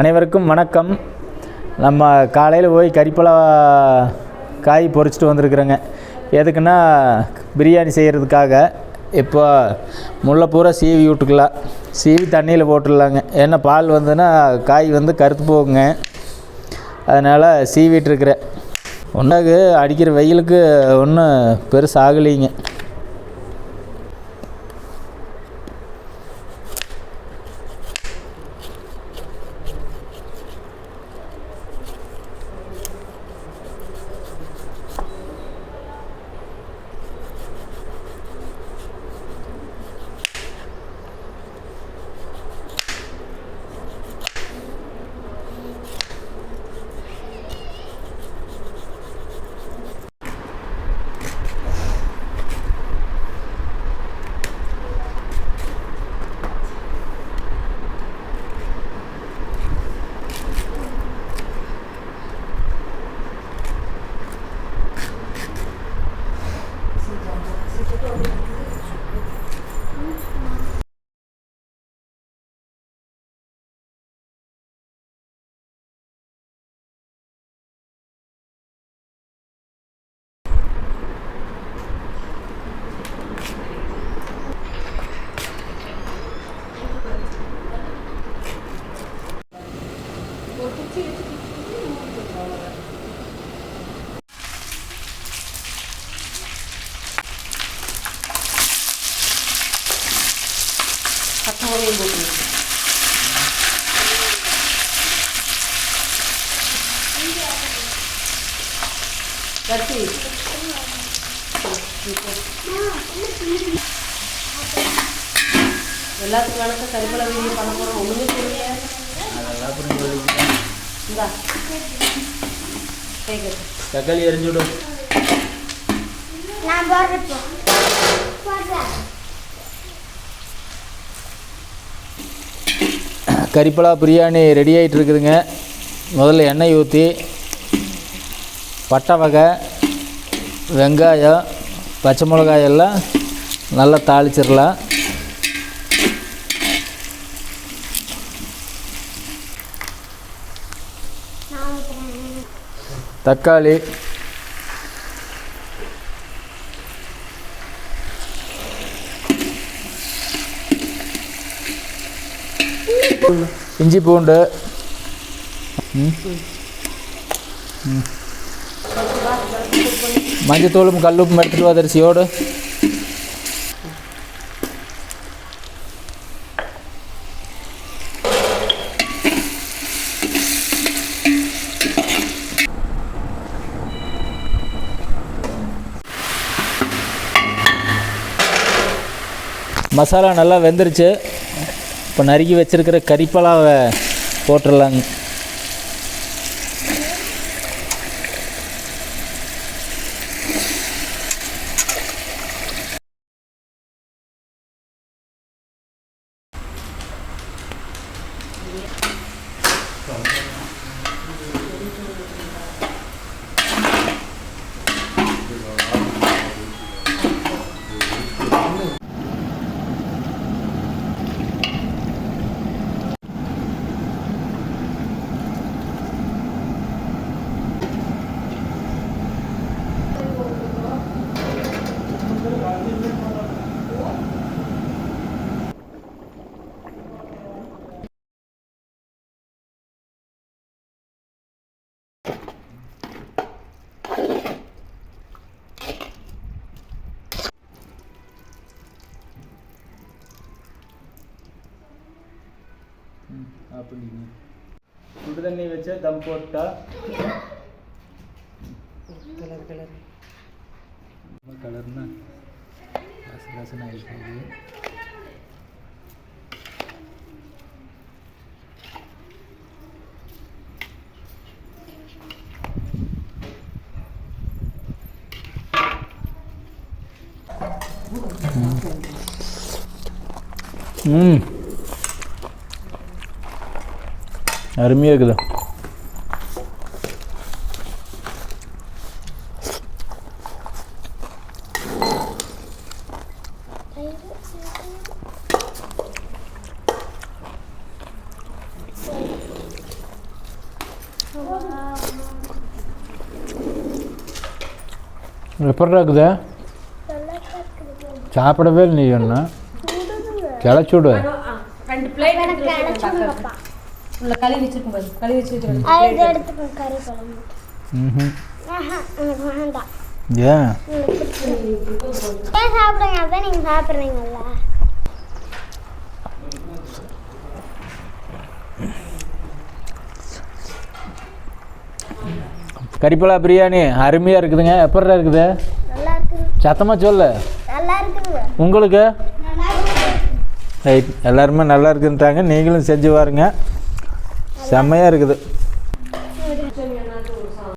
அனைவருக்கும் வணக்கம். நம்ம காலையில் போய் கறிப்பழா காய் பொறிச்சிட்டு வந்திருக்குறேங்க. எதுக்குன்னா பிரியாணி செய்கிறதுக்காக இப்போ முல்லை பூரா சீவி விட்டுக்கலாம். சீவி தண்ணியில் போட்டுடலாங்க. ஏன்னா பால் வந்துன்னா காய் வந்து கருத்து போகுங்க. அதனால் சீவிட்டுருக்குறேன் ஒன்றாக்கு அடிக்கிற வெயிலுக்கு ஒன்றும் பெருசாகலைங்க. ஆகலைங்க பச்சைமுறையும் போட்டுருங்க கட்டி. எல்லாத்துக்கும் வணக்கம் கருப்பில் வீடியோ பண்ண போகிறோம் ஒன்றுமே தெரியல இந்தா தக்காளி எரிஞ்சுடும் நான் போடுறப்போ போடுறேன். கறிப்பலா பிரியாணி ரெடி ஆகிட்டு இருக்குதுங்க முதல்ல எண்ணெய் ஊற்றி பட்டை வகை வெங்காயம் பச்சை மிளகாய் எல்லாம் நல்லா தாளிச்சிடலாம். தக்காளி இஞ்சி பூண்டு. மஞ்சத்தூளும் கல்லுப்பும் எடுத்துகிட்டு வா மசாலா நல்லா வெந்துருச்சு. இப்போ நறுக்கி வச்சிருக்கிற கறிப்பலாவை போட்டுடலாங்க. அப்படிங்க. சுடு தண்ணி வச்சு தம் போட்டா கலர் கலர் கலர்னா? ரச ரசன ஆகிட்டு ம். அருமையாக இருக்குது. எப்படி இருக்குது? சாப்பிடவே இல்லை நீ ஒன்று கிளச்சுடு. ரெண்டு பிளேட் உள்ள களி வச்சிருக்கும் பாரு. களி வச்சு வச்சிருக்கேன் அது எடுத்துக்கோ கறி குழம்பு. ம் ஆஹா, எனக்கு வேண்டாம். ஏன்? ஏன் சாப்பிடுங்க அதான் நீங்க சாப்பிட்றீங்கல்ல. கறிப்பலா பிரியாணி அருமையாக இருக்குதுங்க. எப்படிடா இருக்குது? நல்லா இருக்குது. சத்தமாக சொல்லு. நல்லா இருக்குது உங்களுக்கு? ரைட் எல்லாருமே நல்லா இருக்குன்றாங்க. நீங்களும் செஞ்சு பாருங்க. செம்மையாக இருக்குது.